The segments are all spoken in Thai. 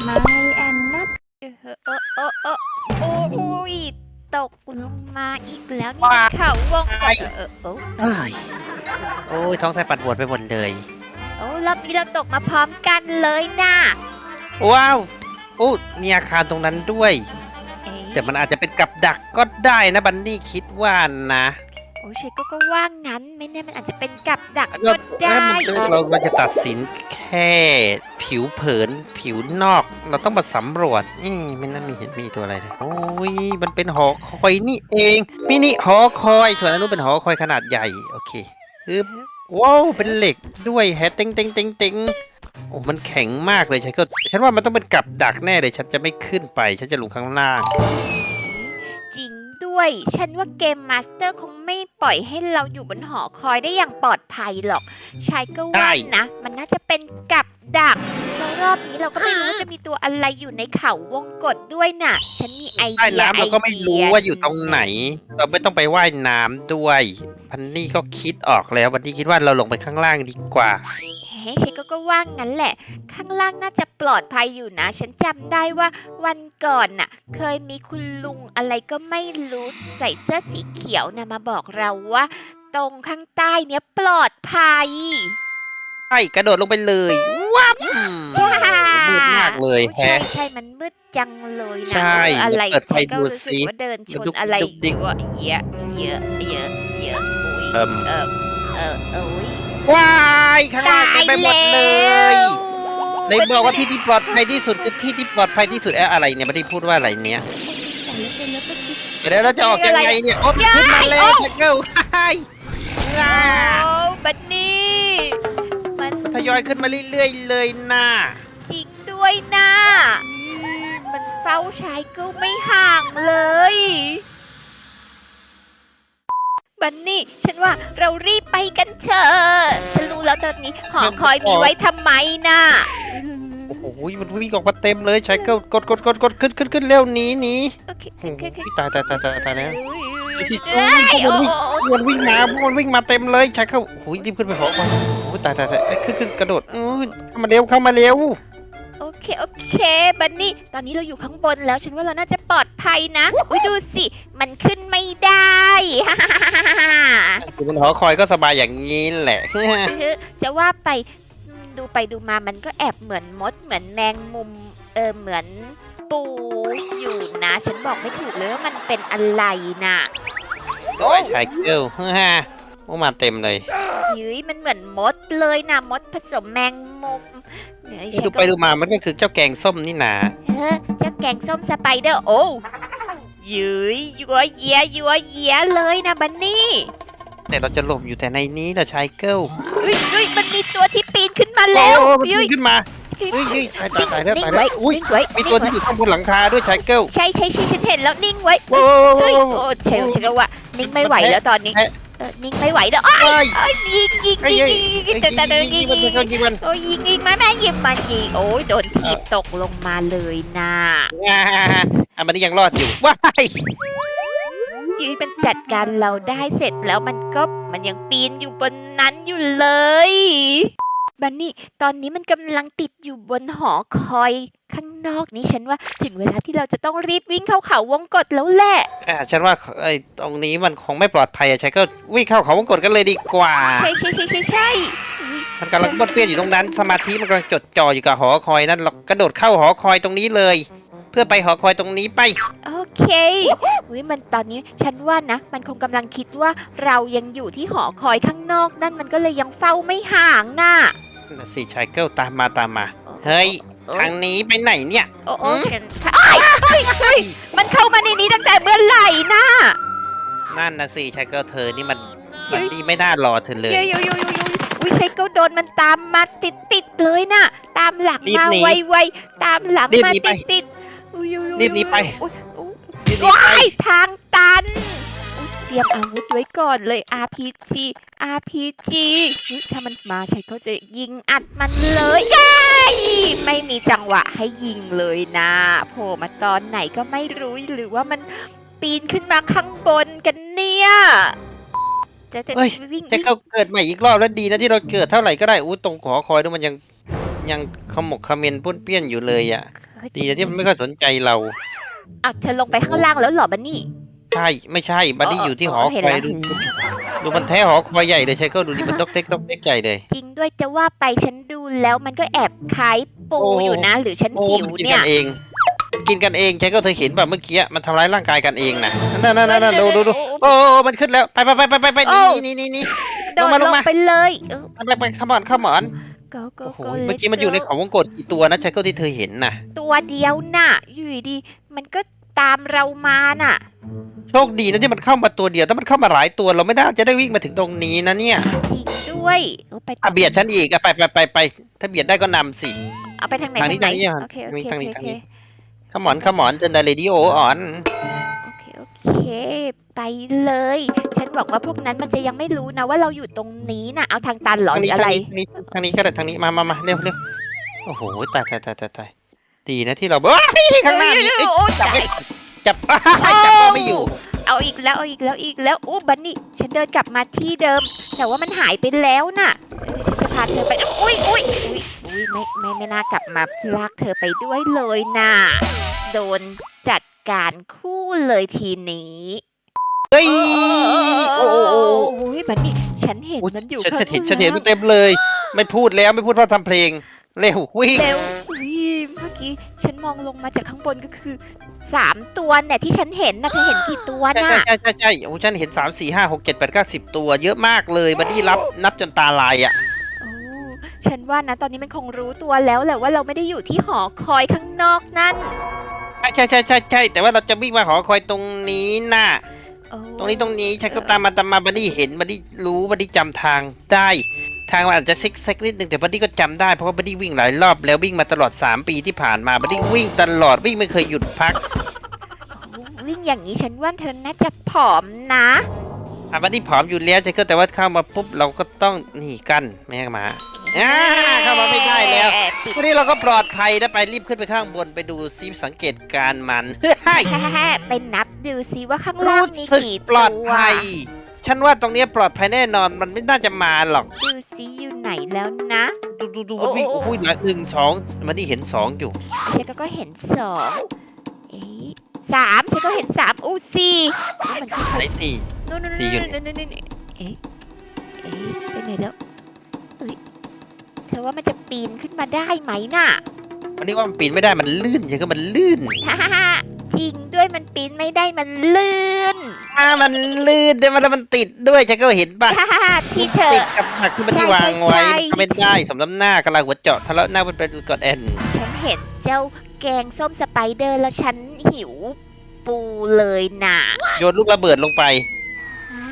ไม่แอนนัทเออเออเออเออโอ้ยตกลงมาอีกแล้วนี่มันเขาวงกดเออเออเอ้ยโอ้ยท้องไส้ปัดปวดไปหมดเลย โอ้รอบนี้เราตกมาพร้อมกันเลยนะว้าวโอ้มีอาคารตรงนั้นด้วย เอ๊ะแต่มันอาจจะเป็นกับดักก็ได้นะบันนี่คิดว่านะ โอ้เชก็ก็ว่างั้นไม่แน่มันอาจจะเป็นกับดักเราก็ได้เราเราจะตัดสินแค่ผิวเผินผิวนอก เราต้องมาสำรวจนี่ไม่น่ามีเห็นมีตัวอะไรเลยโอ้ยมันเป็นหอคอยนี่เองมินิหอคอยส่วนอันนู้นเป็นหอคอยขนาดใหญ่โอเคฮึบว้าวเป็นเหล็กด้วยแฮะเต็งเต็งเต็งเต็งโอ้มันแข็งมากเลยฉันก็ฉันว่ามันต้องเป็นกับดักแน่เลยฉันจะไม่ขึ้นไป ฉันจะลงข้างล่างจริง ด้วย ฉันว่าเกมมาสเตอร์คงไม่ปล่อยให้เราอยู่บนหอคอยได้อย่างปลอดภัยหรอกชายก็ว่าได้นะ มันน่าจะเป็นกับดักแล้วรอบนี้เราก็ไม่รู้ว่าจะมีตัวอะไรอยู่ในเขาวงกฏด้วยน่ะ ฉันมีไอใต้เดียน้ำเราก็ไม่รู้เดีว่าอยู่ตรงไหน เราไม่ต้องไปว่ายน้ำด้วย พันนี่ก็คิดออกแล้ววันนี้คิดว่าเราลงไปข้างล่างดีกว่าเฮ้ย ฉันก็ก็ว่างั้นแหละ ข้างล่างน่าจะปลอดภัยอยู่นะ ฉันจำได้ว่าวันก่อนน่ะ เคยมีคุณลุงอะไรก็ไม่รู้ใส่เสื้อสีเขียวนะมาบอกเราว่า ตรงข้างใต้เนี้ยปลอดภัยใช่กระโดดลงไปเลยวับมืดมากเลยใช่แฮะใช่มันมืดจังเลยนะใช่เอออะไรเปิดไฟฉันก็ดูรู้สึสิกว่าเดินชนดุ๊กอะไรดุ๊กดิ๊กเยอะเยอะเยอะเยอะเยอะอุ้ยเอิ่ม เออเออเอออุ้ย ว้ายข้างล่างเต็มไปหมดเลยตายในบอกว่าที่ที่ปลอดภัยที่สุดคือที่ที่ปลอดภัยที่สุดแอะอะไรเนี่ยไม่ได้พูดว่าอะไรเนี่ยแต่แล้วเจอแล้วเมื่อกี้เดี๋ยวเราจะออกยังไงเนี่ยโอ้มันขึ้นมาแล้วเกิลไฮโอ้บันนี่มันทยอยขึ้นมาเรื่อยๆเลยนะจริงด้วยนะมันเฝ้าชายก็ไม่ห่างเลย บันนี่ ฉันว่าเรารีบไปกันเถอะฉันรู้แล้วตอนนี้หอคอยมีไว้ทำไมนะโอ้โหมันวิ่งออกมาเต็มเลยชายเกิลกดกดกดกดขึ้นขึ้นขึ้นเร็วหนีหนีโอเคโอโอ้เคโอเคโหตายตายตายตายตายแล้วที่เอ้ยพวกโอ้มันวิ่งโอ้พวกมันวิ่งมาพวกมันวิ่งมาเต็มเลยชายเกิลโอ้ยรีบขึ้นไปหอก่อนโอ้ยตายตายตายเอ้ยขึ้นขึ้นกระโดดอื้อเข้ามาเร็วเข้ามาเร็วโอเค โอเค บันนี่ ตอนนี้เราอยู่ข้างบนแล้ว ฉันว่าเราน่าจะปลอดภัยนะ อุ้ยดูสิ มันขึ้นไม่ได้ อยู่บนหอคอยก็สบายอย่างนี้แหละ จะว่าไปอืมดูไปดูมามันก็แอบเหมือนมด เหมือนแมงมุม เออเหมือนปูอยู่นะ ฉันบอกไม่ถูกเลยว่ามันเป็นอะไรนะโอ้โอ้ยชายเกิลฮ่าฮ่าพวกมาเต็มเลยยืยมันเหมือนมดเลยนะมดผสมแมงมุมเดี๋ยวฉันดูก็ไปดูมามันก็คือเจ้าแกงส้มนี่นาเออเจ้าแกงส้มสไปเดอร์โอ้ยืยยัวเยียยัวเยียเลยนะบันนี่ แต่เราจะหลบอยู่แต่ในนี้นะชายเกิลเฮ้ยเฮ้ยมันมีตัวที่ปีนขึ้นมาแล้วโอ้มันเฮ้ยขึ้นมาเฮ้ยเฮ้ยตายตายตายแล้วนิ่ตายงแล้ไว้วอุ้ยนิ่งไว้มีตัวนิ่ที่งอยู่ข้างบนหลังคาด้วยชายเกิลใช่ใช่ใช่ฉันเห็นแล้วนิ่งไว้โอ้เฮ้ยโอ้เชลเชลว่านิ่งไม่ไหวแล้วตอนนี้แพะเออนิ่งไม่ไหวแล้วอ้ายเฮ้ยเอ้ยยิงยิงเฮ้ยยิงเฮ้ยยิงเฮ้ยแต่แต่แต่ยิงมันยิงยิงมันโอ้ยยิงยิงมาแม่ยิงมายิงโอ้ยโดนถีบตกลงมาเลยนะอ่าอะมันนี่ยังรอดอยู่ว้าย ยืนมันจัดการเราได้เสร็จแล้วมันก็มันยังปีนอยู่บนนั้นอยู่เลยบันนี่ตอนนี้มันกำลังติดอยู่บนหอคอยข้างนอกนี้ฉันว่าถึงเวลาที่เราจะต้องรีบวิ่งเข้าเขาวงกฏแล้วแหละ อ่าฉันว่าไอ้ตรงนี้มันคงไม่ปลอดภัยอะชายเกิลวิ่งเข้าเขาวงกดกันเลยดีกว่า ใช่ใช่ใช่ใช่ใช่มันกำลังบดเปี้ยนอยู่ตรงนั้น สมาธิมันกำลังจดจ่ออยู่กับหอคอยนั่นเรากระโดดเข้าหอคอยตรงนี้เลย เพื่อไปหอคอยตรงนี้ไป โอ เคอุ้ยมันตอนนี้ฉันว่านะ มันคงกำลังคิดว่าเรายังอยู่ที่หอคอยข้างนอก นั่นมันก็เลยยังเฝ้าไม่ห่างน่ะน่ะสิชายเกิลตามมาตามมา เฮ้ยทางนี้ไปไหนเนี่ย โอ้โอ้อืมฉันเอ้ยเฮ้ยเฮ้ยมันเข้ามาในนี้ตั้งแต่เมื่อไหร่น่ะนั่นนะสิชายเกิลเธอนี่มันเฮ้มันยดีไม่น่ารอเธอเลยโยโยโยโยโยอุ้ยใช้ก็โดนมันตามมาติดติดๆเลยน่ะ ตามหลังรีบมาหนีไวไวๆตามหลังรีบมาหนีไปติดติดๆอุ้ยโยโยโยรีบหนีไป ทางตันอุ๊ยเตรียมอาวุธไว้ก่อนเลย RPG RPG อุ๊ยถ้ามันมาใช้ก็จะยิงอัดมันเลยย้ายไม่มีจังหวะให้ยิงเลยนะโผล่มาตอนไหนก็ไม่รู้หรือว่ามันปีนขึ้นมาข้างบนกันเนี่ยจะจะเฮ้ยวิ่งชายเกิลเกิดใหม่อีกรอบแล้วดีนะที่เราเกิดเท่าไหร่ก็ได้อู้ตรงหอคอยนู้นมันยังยังขมกเขมนป้วนเปี้ยนอยู่เลยอะ ดีนะที่มันไม่ค่อยสนใจเรา อ้าวเธอลงไปข้างล่างแล้วเหรอบันนี่ ใช่ไม่ใช่บัดดี้อ๋ออยู่ที่หออ๋อเห็นคอยแล้วดูดูมันแท้หอคอยใหญ่เลยใช่ก็ดูดิมันดอกเต็กดอกเต็กใหญ่เลย จริงด้วยจะว่าไปฉันดูแล้วมันก็แอบคล้ายปูโอ้ อยู่นะ หรือฉันโอ้หิวมันกินเนี่กัยนเอง กินกันเองใช่ก็เธอเห็นแบบเมื่อกี้มันทำร้ายร่างกายกันเองนะนั่นนั่นนั่นนั่นดูดูดูโอ้โอ้มันขึ้นแล้วไปไปไปไปไปไปนี่นี่นี่นี่ โดดลงมาลลงงมา ไปเลยเออไปไปขมอนขมอน go go โอ้โห go เมื่อ let's กี้มันอยู่ใน go เขาวงกตกี่ตัวนะใช่ก็ที่เธอเห็นน่ะ ตัวเดียวน่ะอยู่ดีๆ มันก็ตามเรามาน่ะ โชคดีนะที่มันเข้ามาตัวเดียวถ้ามันเข้ามาหลายตัวเราไม่น่าจะได้วิ่งมาถึงตรงนี้นะเนี่ยจริงด้วยเอาไปอะเบียดฉันอีกอะไปไปไปไปถ้าเบียดได้ก็นำสิ เอาไปทางไหนทางนี้ไหนทางนี้อะโอเคโอทางเคนี้โอทางเคนี้ ขมอนขมอนจนได้เรดิโออ่อน โอเคโอเค ไปเลย ฉันบอกว่าพวกนั้นมันจะยังไม่รู้นะว่าเราอยู่ตรงนี้น่ะ เอาทางตันเหรอทางหรืนี้ออะไรทางนี้ทางนี้ก็ได้ทางนี้มามามาเร็วเร็วโอ้โหตายตายตายตายตาย ดีนะที่เราเอ้ยข้างหน้ามีเอ้ยโอ้ยจับตาไม่ยจับอ้ายจับไม่อยู่ เอาอีกแล้วเอาอีกแล้วอีกแล้วอู้บันนี่ฉันเดินกลับมาที่เดิม แต่ว่ามันหายไปแล้วน่ะเดี๋ยวฉันจะพาเธอไปอุ้ยอุ้ยอุ้ยอุ้ยไม่ไม่ไม่น่ากลับมาลากเธอไปด้วยเลยน่ะโดนจัดการคู่เลยทีนี้เฮ้ยโอ้โหโอ้ยบันนี่ฉันเห็นมันอยู่ฉันข้างเห็นฉันเห็นล่าง เต็มเลย ไม่พูดแล้วไม่พูดเพราะทำเพลง เร็ววิ่ง เร็ว อุ๊ยเมื่อกี้ฉันมองลงมาจากข้างบนก็คือสามตัวเนี่ยที่ฉันเห็นนะเธอเห็นกี่ตัวใช่น่ะใช่ใช่ใช่โอ้ฉันเห็นสามสี่ห้าหกเจ็ดแปดเก้าสิบตัว เยอะมากเลยบัดดี้รับนับจนตาลายอะโอ้ฉันว่านะตอนนี้มันคงรู้ตัวแล้วแหละว่าเราไม่ได้อยู่ที่หอคอยข้างนอกนั่นใช่ใช่ใช่ใช่ใช่แต่ว่าเราจะวิ่งมาหอคอยตรงนี้น่ะ โอ้ตรงนี้ตรงนี้ฉันก็ตามมาตามมาบัดดี้เห็นบัดดี้รู้บัดดี้จำทางได้ ทางมันอาจจะซิกแซกนิดนึงแต่บัดดี้ก็จำได้เพราะว่าบัดดี้วิ่งหลายรอบแล้ววิ่งมาตลอด 3 ปีที่ผ่านมาบัดดี้วิ่งตลอดวิ่งไม่เคยหยุดพักโอ้วิ่งอย่างนี้ฉันว่าเธอน่าจะผอมนะอะบัดดี้ผอมอยู่แล้วฉันก็แต่ว่าเข้ามาปุ๊บเราก็ต้องหนีกันไม่ให้มาอ่าเข้ามาไม่ได้แล้วปิดวันนี้เราก็ปลอดภัยนะไปรีบขึ้นไปข้างบนไปดูซิสังเกตการณ์มันเฮ้ยแค่ไปนับดูซิว่าข้างล่างรู้มีสึกกี่ปลอดตัวภัย ฉันว่าตรงนี้ปลอดภัยแน่นอนมันไม่น่าจะมาหรอก ดูซิอยู่ไหนแล้วนะดูดูดูโอ้วิ่งโอ้โอ้ยหลังหนึ่งสองมันนี่เห็นสองอยู่ ฉันก็เห็นสองเอ๊ะสามฉันก็เห็นสามอู้สี่มันคือไหนสี่ นู่นนู่นสี่อยู่นู่นนู่นนู่นเอ๊ะเอ๊ะไปไหนแล้วเอ้ยเธอว่ามันจะปีนขึ้นมาได้ไหมน่ะวันนี้ว่ามันปีนไม่ได้มันลื่นใช่ก็มันลื่น ฮ่าฮ่าฮ่าจริงด้วยมันปีนไม่ได้มันลื่นอ่ามันลื่นด้วยมันแล้วมันติดด้วยฉันก็เห็นป่ะฮ่าฮ่าฮ่าที่เธอติดกับหนักที่มันใช่ที่วางไว้ใช่มันทำไม่ได้สมน้ำหน้ากำลังหัวเจาะทะเลาะหน้าบนเป็นกดแอนฉันเห็นเจ้าแกงส้มสไปเดอร์แล้วฉันหิวปูเลยน่ะโยนลูกระเบิดลงไปฮะ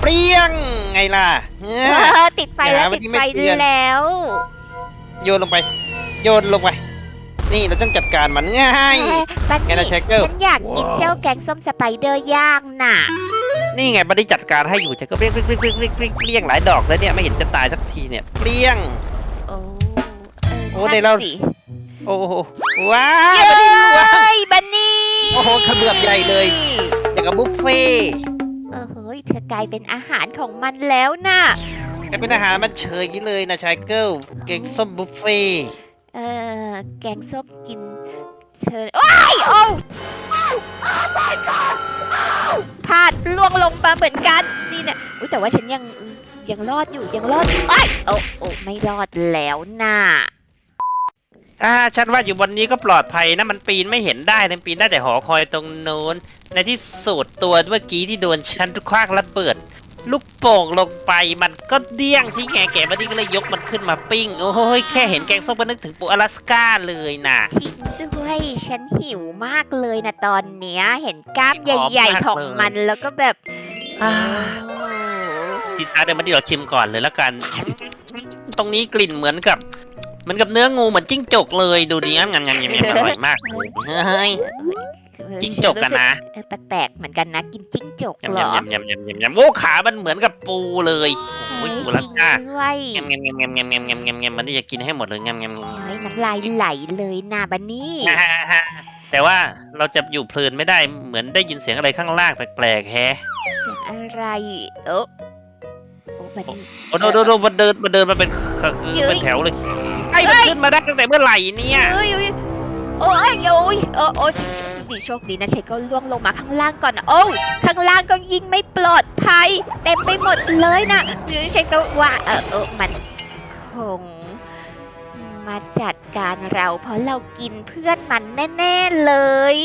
เปรี้ยงไงล่ะเนี่ยเออติดไฟแล้วอย่าติดวันนี้ไฟไม่เตือน แล้ว โยนลงไป โยนลงไป นี่เราต้องจัดการมันง่ายเอ้ยบันไงนี่นะเชคเกิลฉันอยากกินเจ้าแกงส้มสไปเดอร์ย่างน่ะ นี่ไงบัดดี้จัดการให้อยู่ฉันก็เปรี้ยงเปรี้ยงเปรี้ยงเปรี้ยงเปรี้ยงเปรี้ยงเปรี้ยงหลายดอกแล้วเนี่ยไม่เห็นจะตายสักทีเนี่ยเปรี้ยง โอ้โอ้เออในเรานั่นสิโอ้โหว้าเยบัดดี้ว้า้ยบันนี่โอ้โหเขมือบใหญ่เลย อย่างกับบุฟเฟ่ต์เออเฮ้ยเธอกลายเป็นอาหารของมันแล้วน่ะ แกเป็นอาหารมันเฉยเลยนะชายเกิลเก่งส้มบุฟเฟ่ต์เออแกงส้มกินเธอโอ้ยโอ้พลาดล่วงลงมาเหมือนกันนี่นะอุ๊ยแต่ว่าฉันยังยังรอดอยู่ยังรอดโอ้ยโอ้โอ้ไม่รอดแล้วน่ะอ่าฉันว่าอยู่บนนี้ก็ปลอดภัยนะมันปีนไม่เห็นได้นะปีนได้แต่หอคอยตรงโน้นในที่สุดตัวเมื่อกี้ที่โดนฉันคว้างระเบิด ลูกโป่งลงไปมันก็เดี้ยงสิแงแกบัดดี้ก็เลยยกมันขึ้นมาปิ้ง โอ้ยแค่เห็นแกงส้มก็นึกถึงปูอลาสก้าเลยนะจริงด้วยฉันหิวมากเลยนะตอนเนี้ย เห็นกล้ามหอมใหญ่มากๆของเลยมันแล้วก็แบบอ่าโอ้จิตาเดี๋ยวมาดีเราชิมก่อนเลยแล้วกัน ตรงนี้กลิ่นเหมือนกับเหมือนกับเนื้องูเหมือนจิ้งจกเลยดูดิงั้นงั้นงั้นงั้นอร่อยมากเลยเฮ้ยเออจิ้งจกกันนะเออแปลกๆเหมือนกันนะ กินจิ้งจกยำเหรอยำยำยำยำยำโอ้ขามันเหมือนกับปูเลยโอ้ยปูอลาสก้าจริงด้วยแงมแงมแงมแงมแงมแงมแงมแงมแงมมันนี่จะกินให้หมดเลยแงมแงมแงมเฮ้ยน้ำลายไหลเลยนะบันนี่แต่ว่าเราจะอยู่เพลินไม่ได้เหมือนได้ยินเสียงอะไรข้างล่างแปลกๆแฮะเสียงอะไรเออโอ้บันนี่โอ้โดโดโดมันเดินมันเดินมาเป็นคือเย้ยเป็นแถวเลยไอ้มันขึ้นมาได้ตั้งแต่เมื่อไหร่เนี่ยเอ้ยเอ้ยโอ้ยโอ้ยโอ้ยโอ้ยโชค ดีโชคดีนะเชก็ล่วงลงมาข้างล่างก่อนนะโอ้ข้างล่างก็ยิ่งไม่ปลอดภัยเต็มไปหมดเลยนะหรือเชก็ว่าเออเออมันคงมาจัดการเราเพราะเรากินเพื่อนมันแน่ ๆ เลย